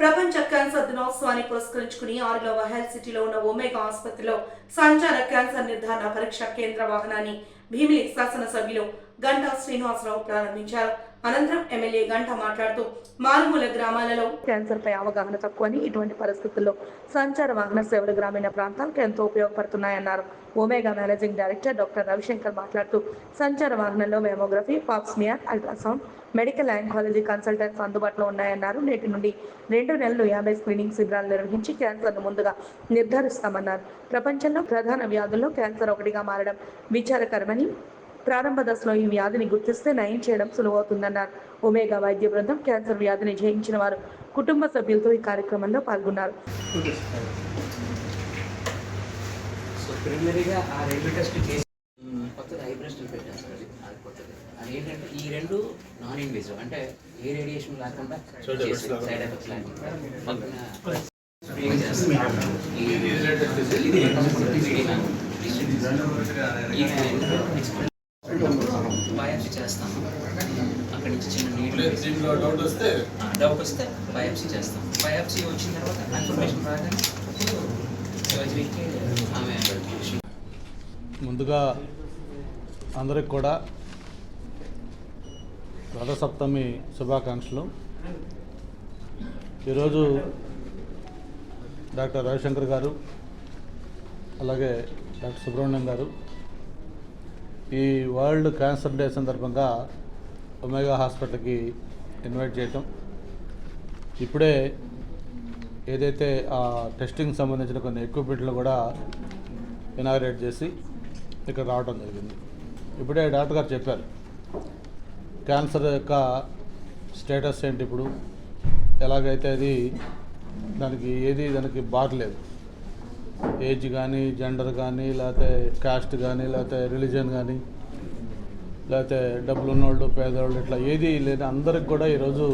ప్రపంచ క్యాన్సర్ దినోత్సవాన్ని పురస్కరించుకుని ఆరులో హెల్త్ సిటీలో ఉన్న ఒమేగా ఆసుపత్రిలో సంచార క్యాన్సర్ నిర్ధారణ పరీక్ష కేంద్ర వాహనాన్ని భీమిలి శాసనసభ్యులు గంటా శ్రీనివాసరావు ప్రారంభించారు. అనంతరం ఎమ్మెల్యే గంట మాట్లాడుతూ మారుమూల గ్రామాలలో క్యాన్సర్ పై అవగాహన తక్కువని ఇటువంటి పరిస్థితుల్లో సంచార వాహన సేవలు గ్రామీణ ప్రాంతాలకు ఎంతో ఉపయోగపడుతున్నాయన్నారు. Omega managing director doctor Ravishankar మాట్లాడుతూ సంచార వాహనంలో mammography pap smear ultrasound medical oncology consultants అందుబాటులో ఉన్నాయన్నారు. నేటి నుండి రెండు నెలలు యాభై స్క్రీనింగ్ శిబిరాలు నిర్వహించి క్యాన్సర్ను ముందుగా నిర్ధారిస్తామన్నారు. ప్రపంచంలో ప్రధాన వ్యాధుల్లో క్యాన్సర్ ఒకటిగా మారడం విచారకరమని ప్రారంభ దశలో ఈ వ్యాధిని గుర్తిస్తే నయం చేయడం సులువవుతుందన్నారు. ఒమేగా వైద్య బృందం క్యాన్సర్ వ్యాధిని జయించిన వారు కుటుంబ సభ్యులతో ఈ కార్యక్రమంలో పాల్గొన్నారు. సో ప్రిలిమినరీగా ఆ రెండు టెస్ట్ చేసి కొత్తది ఐ బ్రెస్ట్ పెట్టాను సార్. అది అది కొత్తది అది ఏంటంటే ఈ రెండు నాన్ ఇన్వేసివ్ అంటే ఏ రేడియేషన్ లేకుండా సైడ్ ఎఫెక్ట్స్ లేకుండా బయాప్సీ చేస్తాం. అక్కడి నుంచి చిన్న నీళ్ళు డౌట్ వస్తే? డౌట్ వస్తే బయాప్సీ చేస్తాం. బయాప్సీ వచ్చిన తర్వాత కన్ఫర్మేషన్ రాగానే ఆమె ముందుగా అందరికి కూడా రథసప్తమి శుభాకాంక్షలు. ఈరోజు డాక్టర్ రవిశంకర్ గారు అలాగే డాక్టర్ సుబ్రహ్మణ్యం గారు ఈ వరల్డ్ క్యాన్సర్ డే సందర్భంగా ఒమేగా హాస్పిటల్కి ఇన్వైట్ చేయటం. ఇప్పుడే ఏదైతే ఆ టెస్టింగ్ సంబంధించిన కొన్ని ఎక్విప్మెంట్లు కూడా ఇనాగ్రేట్ చేసి ఇక్కడ రావడం జరిగింది. ఇప్పుడే డాక్టర్ గారు చెప్పారు క్యాన్సర్ యొక్క స్టేటస్ ఏంటి ఇప్పుడు? ఎలాగైతే అది దానికి ఏది దానికి బార్ లేదు. ఏజ్ కానీ జెండర్ కానీ లేకపోతే కాస్ట్ కానీ లేకపోతే రిలీజన్ కానీ లేకపోతే డబ్బులు ఉన్నవాళ్ళు పేదవాళ్ళు ఇట్లా ఏది లేని అందరికి కూడా ఈరోజు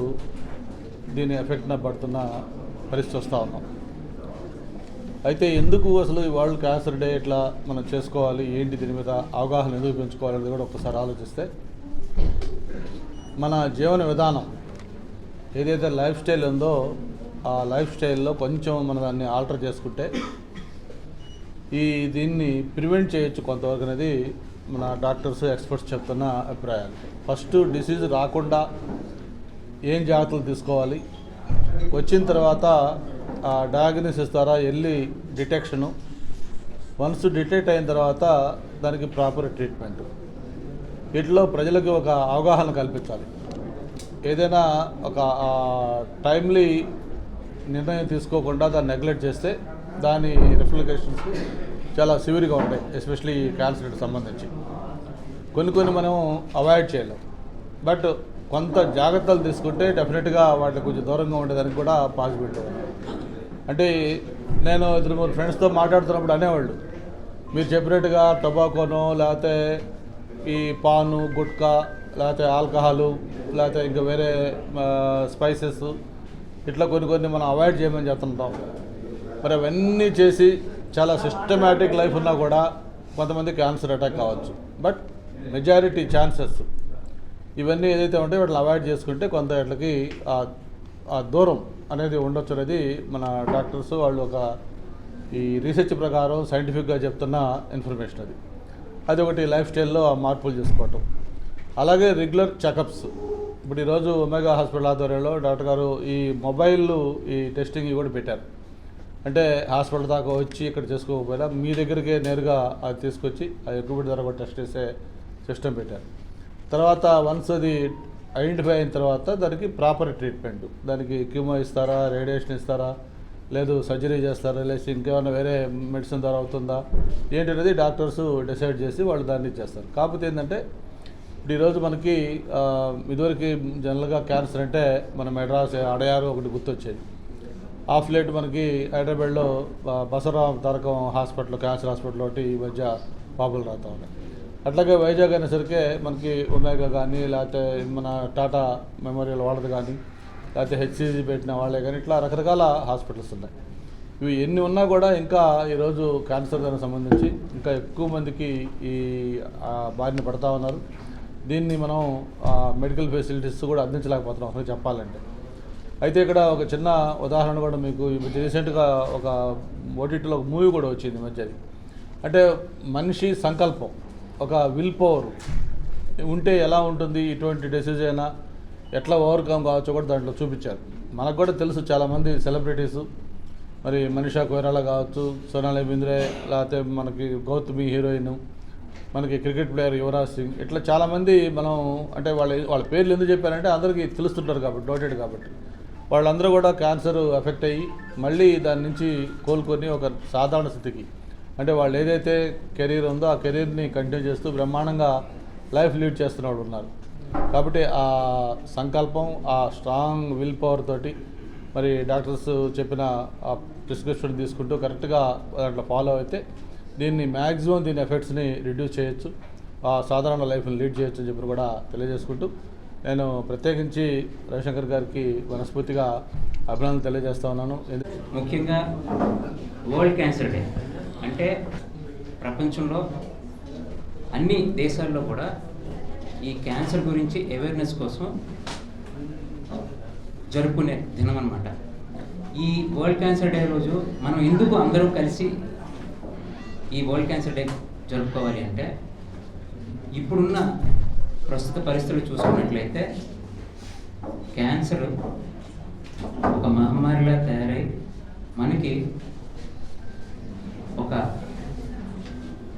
దీని ఎఫెక్ట్న పడుతున్న పరిస్థితి వస్తూ ఉన్నాం. అయితే ఎందుకు అసలు ఈ వరల్డ్ క్యాన్సర్ డే ఇట్లా మనం చేసుకోవాలి? ఏంటి దీని మీద అవగాహన ఎందుకు పెంచుకోవాలి అనేది కూడా ఒకసారి ఆలోచిస్తే మన జీవన విధానం ఏదైతే లైఫ్ స్టైల్ ఉందో ఆ లైఫ్ స్టైల్లో కొంచెం మన దాన్ని ఆల్టర్ చేసుకుంటే ఈ దీన్ని ప్రివెంట్ చేయొచ్చు కొంతవరకు అనేది మన డాక్టర్స్ ఎక్స్పర్ట్స్ చెప్తున్న అభిప్రాయాలు. ఫస్ట్ డిసీజ్ రాకుండా ఏం జాగ్రత్తలు తీసుకోవాలి? వచ్చిన తర్వాత ఆ డయాగ్నోసిస్ ద్వారా వెళ్ళి డిటెక్షను. వన్స్ డిటెక్ట్ అయిన తర్వాత దానికి ప్రాపర్ ట్రీట్మెంట్. వీటిలో ప్రజలకు ఒక అవగాహన కల్పించాలి. ఏదైనా ఒక టైమ్లీ నిర్ణయం తీసుకోకుండా దాన్ని నెగ్లెక్ట్ చేస్తే దాని రిఫ్లికేషన్స్ చాలా సివియర్గా ఉంటాయి ఎస్పెషలీ క్యాన్సర్కి సంబంధించి. కొన్ని కొన్ని మనం అవాయిడ్ చేయలేం. బట్ కొంత జాగ్రత్తలు తీసుకుంటే డెఫినెట్గా వాటికి కొంచెం దూరంగా ఉండేదానికి కూడా పాసిబిలిటీ ఉంది. అంటే నేను ఇద్దరు మూడు ఫ్రెండ్స్తో మాట్లాడుతున్నప్పుడు అనేవాళ్ళు మీరు చెప్పినట్టుగా టొబాకోనో లేకపోతే ఈ పాను గుట్కా లేకపోతే ఆల్కహాలు లేకపోతే ఇంకా వేరే స్పైసెస్ ఇట్లా కొన్ని కొన్ని మనం అవాయిడ్ చేయమని చెప్తుంటాం. మరి అవన్నీ చేసి చాలా సిస్టమేటిక్ లైఫ్ ఉన్నా కూడా కొంతమంది క్యాన్సర్ అటాక్ కావచ్చు. బట్ మెజారిటీ ఛాన్సెస్ ఇవన్నీ ఏదైతే ఉంటే వాటిని అవాయిడ్ చేసుకుంటే కొంత వాటికి ఆ- ఆ దూరం అనేది ఉండొచ్చు అనేది మన డాక్టర్స్ వాళ్ళు ఒక ఈ రీసెర్చ్ ప్రకారం సైంటిఫిక్గా చెప్తున్న ఇన్ఫర్మేషన్ అది. అదొకటి లైఫ్ స్టైల్లో ఆ మార్పులు చేసుకోవటం. అలాగే రెగ్యులర్ చెకప్స్ ఇప్పుడు ఈరోజు ఒమేగా హాస్పిటల్ ఆధ్వర్యంలో డాక్టర్ గారు ఈ మొబైల్ ఈ టెస్టింగ్ కూడా పెట్టారు. అంటే హాస్పిటల్ దాకా వచ్చి ఇక్కడ చేసుకోకపోయినా మీ దగ్గరికే నేరుగా అది తీసుకొచ్చి ఆ ఎక్విప్మెంట్ ద్వారా కూడా టెస్ట్ చేసే సిస్టమ్ పెట్టారు. తర్వాత వన్స్ అది ఐడెంటిఫై అయిన తర్వాత దానికి ప్రాపర్ ట్రీట్మెంట్ దానికి క్యూమో ఇస్తారా రేడియేషన్ ఇస్తారా లేదు సర్జరీ చేస్తారా లేదా ఇంకేమైనా వేరే మెడిసిన్ ద్వారా అవుతుందా? ఏంటనేది డాక్టర్స్ డిసైడ్ చేసి వాళ్ళు దాన్ని చేస్తారు. కాకపోతే ఏంటంటే ఇప్పుడు ఈరోజు మనకి ఇదివరకు జనరల్గా క్యాన్సర్ అంటే మన మెడ్రాస్ అడయారు ఒకటి గుర్తొచ్చేది. ఆఫ్ లేట్ మనకి హైదరాబాద్లో ఆ, Tarakam Tarakam hospital cancer hospital ఒకటి ఈ మధ్య పాపులు రాతా ఉన్నాయి అట్లాగే వైజాగ్ అనేసరికి మనకి ఒమేగా కానీ లేకపోతే మన టాటా మెమోరియల్ వాళ్ళది కానీ లేకపోతే హెచ్సిజీ పెట్టిన వాళ్ళే కానీ ఇట్లా రకరకాల హాస్పిటల్స్ ఉన్నాయి. ఇవి ఎన్ని ఉన్నా కూడా ఇంకా ఈరోజు క్యాన్సర్ దానికి సంబంధించి ఇంకా ఎక్కువ మందికి ఈ బారిన పడతా ఉన్నారు. దీన్ని మనం మెడికల్ ఫెసిలిటీస్ కూడా అందించలేకపోతున్నాం అసలు చెప్పాలంటే. అయితే ఇక్కడ ఒక చిన్న ఉదాహరణ కూడా మీకు రీసెంట్గా ఒక ఓటీటీలో ఒక మూవీ కూడా వచ్చింది మధ్యది అంటే మనిషి సంకల్పం ఒక విల్ పవర్. ఉంటే ఎలా ఉంటుంది ఇటువంటి డెసిజన్ అయినా ఎట్లా ఓవర్కమ్ కావచ్చో కూడా దాంట్లో చూపించారు. మనకు కూడా తెలుసు చాలామంది సెలబ్రిటీస్ మరి మనీషా కొయిరాలా కావచ్చు సోనాలి బింద్రే లేకపోతే మనకి గౌతమి హీరోయిన్ మనకి క్రికెట్ ప్లేయర్ యువరాజ్ సింగ్. ఇట్లా చాలామంది మనం అంటే వాళ్ళ వాళ్ళ పేర్లు ఎందుకు చెప్పారంటే అందరికీ తెలుస్తుంటారు కాబట్టి నోటెడ్ కాబట్టి. వాళ్ళందరూ కూడా క్యాన్సర్ ఎఫెక్ట్ అయ్యి మళ్ళీ దాని నుంచి కోలుకొని ఒక సాధారణ స్థితికి. అంటే వాళ్ళు ఏదైతే కెరీర్ ఉందో ఆ కెరీర్ని కంటిన్యూ చేస్తూ బ్రహ్మాండంగా లైఫ్ లీడ్ చేస్తున్న వాళ్ళు ఉన్నారు. కాబట్టి ఆ సంకల్పం ఆ స్ట్రాంగ్ విల్ పవర్ తోటి మరి డాక్టర్స్ చెప్పిన ఆ ప్రిస్క్రిప్షన్ తీసుకుంటూ కరెక్ట్గా దాంట్లో ఫాలో అయితే దీన్ని మ్యాక్సిమం దీని ఎఫెక్ట్స్ని రిడ్యూస్ చేయొచ్చు. ఆ సాధారణ లైఫ్ని లీడ్ చేయొచ్చు అని చెప్పి కూడా తెలియజేసుకుంటూ నేను ప్రత్యేకించి రవిశంకర్ గారికి మనస్ఫూర్తిగా అభినందనలు తెలియజేస్తా ఉన్నాను. ముఖ్యంగా వరల్డ్ క్యాన్సర్ డే అంటే ప్రపంచంలో అన్ని దేశాల్లో కూడా ఈ క్యాన్సర్ గురించి అవేర్నెస్ కోసం జరుపుకునే దినం అనమాట ఈ వరల్డ్ క్యాన్సర్ డే రోజు మనం ఎందుకు అందరం కలిసి ఈ వరల్డ్ క్యాన్సర్ డే జరుపుకోవాలి అంటే ఇప్పుడున్న ప్రస్తుత పరిస్థితులు చూసుకున్నట్లయితే క్యాన్సర్ ఒక మహమ్మారిలా తయారై మనకి ఒక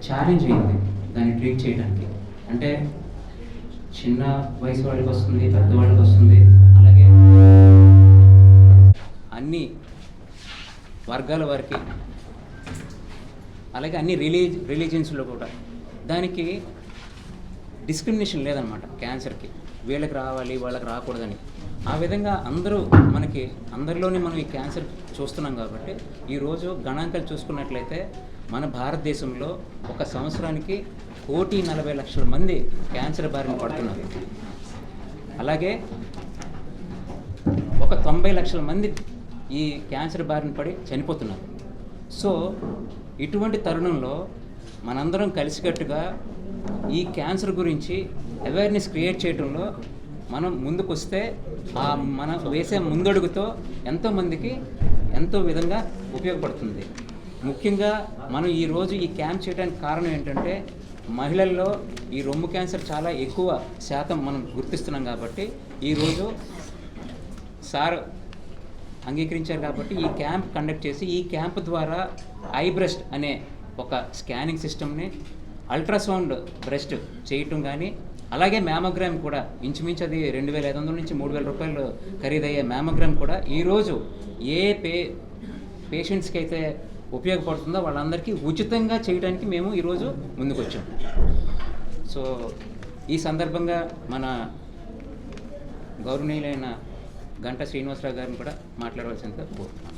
ఛాలెంజ్ అయింది దాన్ని ట్రీట్ చేయడానికి. అంటే చిన్న వయసు వాళ్ళకి వస్తుంది పెద్దవాళ్ళకి వస్తుంది. అలాగే అన్ని వర్గాల వారికి అలాగే అన్ని రిలీజ్ రిలీజియన్స్లో కూడా దానికి డిస్క్రిమినేషన్ లేదనమాట క్యాన్సర్కి. వీళ్ళకి రావాలి వాళ్ళకి రాకూడదని. ఆ విధంగా అందరూ మనకి అందరిలోనే మనం ఈ క్యాన్సర్ చూస్తున్నాం కాబట్టి ఈరోజు గణాంకాలు చూసుకున్నట్లయితే మన భారతదేశంలో ఒక సంవత్సరానికి కోటి నలభై లక్షల మంది క్యాన్సర్ బారిన పడుతున్నారు. అలాగే ఒక తొంభై లక్షల మంది ఈ క్యాన్సర్ బారిన పడి చనిపోతున్నారు. సో ఇటువంటి తరుణంలో మనందరం కలిసికట్టుగా ఈ క్యాన్సర్ గురించి అవేర్నెస్ క్రియేట్ చేయడంలో మనం ముందుకు వస్తే ఆ మనం వేసే ముందడుగుతో ఎంతోమందికి ఎంతో విధంగా ఉపయోగపడుతుంది. ముఖ్యంగా మనం ఈరోజు ఈ క్యాంప్ చేయడానికి కారణం ఏంటంటే మహిళల్లో ఈ రొమ్ము క్యాన్సర్ చాలా ఎక్కువ శాతం మనం గుర్తిస్తున్నాం కాబట్టి ఈరోజు సార్ అంగీకరించారు కాబట్టి ఈ క్యాంప్ కండక్ట్ చేసి ఈ క్యాంప్ ద్వారా ఐబ్రెస్ట్ అనే ఒక స్కానింగ్ సిస్టమ్ని అల్ట్రాసౌండ్ బ్రెస్ట్ చేయటం కానీ అలాగే మ్యామోగ్రామ్ కూడా ఇంచుమించు అది రెండు వేల ఐదు వందల నుంచి మూడు వేల రూపాయలు ఖరీదయ్యే మ్యామోగ్రామ్ కూడా ఈరోజు ఏ పే పేషెంట్స్కి అయితే ఉపయోగపడుతుందో వాళ్ళందరికీ ఉచితంగా చేయడానికి మేము ఈరోజు ముందుకు వచ్చాం సో ఈ సందర్భంగా మన గౌరవనీయులైన గంట శ్రీనివాసరావు గారిని కూడా మాట్లాడవలసిందిగా కోరుతున్నాను.